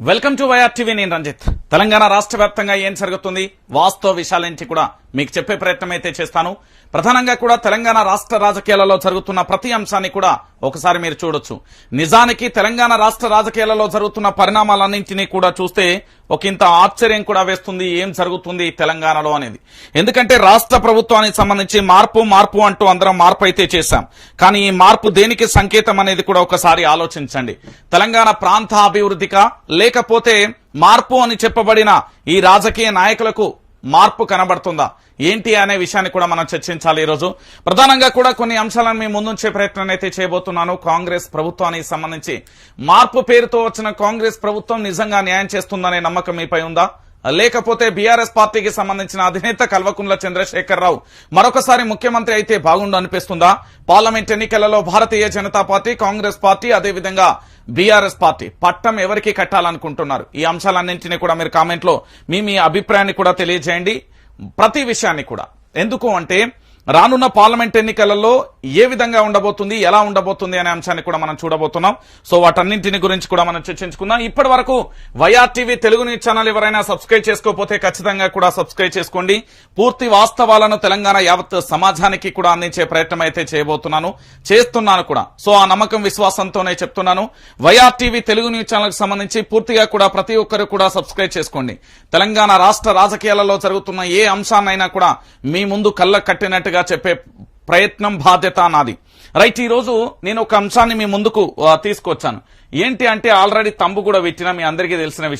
Welcome to YR TV నేను రంజిత్. తెలంగాణ రాష్ట్ర వ్యాప్తంగా ఏం జరుగుతుంది? వాస్తవ విషయాలేంటి కూడా మీకు చెప్పే ప్రయత్నం అయితే చేస్తాను. ప్రధానంగా కూడా తెలంగాణ రాష్ట్ర రాజకీయాలలో జరుగుతున్న ప్రతి అంశాన్ని కూడా ఒకసారి మీరు చూడొచ్చు. నిజానికి తెలంగాణ రాష్ట్ర రాజకీయాలలో జరుగుతున్న పరిణామాలన్నింటినీ కూడా చూస్తే ఒక ఇంత ఆశ్చర్యం కూడా వేస్తుంది ఏం జరుగుతుంది తెలంగాణలో అనేది. ఎందుకంటే రాష్ట్ర ప్రభుత్వానికి సంబంధించి మార్పు మార్పు అంటూ అందరం మార్పు అయితే చేశాం. కానీ ఈ మార్పు దేనికి సంకేతం అనేది కూడా ఒకసారి ఆలోచించండి. తెలంగాణ ప్రాంత అభివృద్ధికా? లేకపోతే మార్పు అని చెప్పబడిన ఈ రాజకీయ నాయకులకు మార్పు కనబడుతుందా? ఏంటి అనే విషయాన్ని కూడా మనం చర్చించాలి ఈరోజు. ప్రధానంగా కూడా కొన్ని అంశాలను మేము ముందుంచే ప్రయత్నం అయితే చేయబోతున్నాను. కాంగ్రెస్ ప్రభుత్వానికి సంబంధించి మార్పు పేరుతో వచ్చిన కాంగ్రెస్ ప్రభుత్వం నిజంగా న్యాయం చేస్తుందనే నమ్మకం మీపై ఉందా? లేకపోతే బీఆర్ఎస్ పార్టీకి సంబంధించిన అధినేత కల్వకుంట్ల చంద్రశేఖరరావు మరొకసారి ముఖ్యమంత్రి అయితే బాగుండు అనిపిస్తుందా? పార్లమెంట్ ఎన్నికలలో భారతీయ జనతా పార్టీ కాంగ్రెస్ పార్టీ అదేవిధంగా బీఆర్ఎస్ పార్టీ. పట్టం ఎవరికి కట్టాలనుకుంటున్నారు? ఈ అంశాలన్నింటినీ కూడా మీరు కామెంట్లో మీ మీ అభిప్రాయాన్ని కూడా తెలియజేయండి. ప్రతి విషయాన్ని కూడా. ఎందుకు అంటే రానున్న పార్లమెంట్ ఎన్నికలలో ఏ విధంగా ఉండబోతుంది ఎలా ఉండబోతుంది అనే అంశాన్ని కూడా మనం చూడబోతున్నాం. సో వాటన్నింటిని గురించి కూడా మనం చర్చించుకుందాం. ఇప్పటి వరకు YR TV Telugu news channel ఎవరైనా సబ్స్క్రైబ్ చేసుకోకపోతే ఖచ్చితంగా కూడా సబ్స్క్రైబ్ చేసుకోండి. పూర్తి వాస్తవాలను తెలంగాణ యావత్ సమాజానికి కూడా అందించే ప్రయత్నం అయితే చేయబోతున్నాను. చేస్తున్నాను కూడా. సో ఆ నమ్మకం విశ్వాసంతోనే చెప్తున్నాను. YR TV Telugu news channel సంబంధించి పూర్తిగా కూడా ప్రతి ఒక్కరు కూడా సబ్స్క్రైబ్ చేసుకోండి. తెలంగాణ రాష్ట్ర రాజకీయాలలో జరుగుతున్న ఏ అంశాన్నైనా కూడా మీ ముందు కళ్ళ కట్టినట్టుగా చెప్పే ప్రయత్నం బాధ్యత నాది. రైట్ ఈ రోజు నేను ఒక అంశాన్ని మీ ముందుకు తీసుకొచ్చాను. ఏంటి అంటే ఆల్రెడీ తంబు కూడా పెట్టిన మీ అందరికీ తెలిసిన విషయం.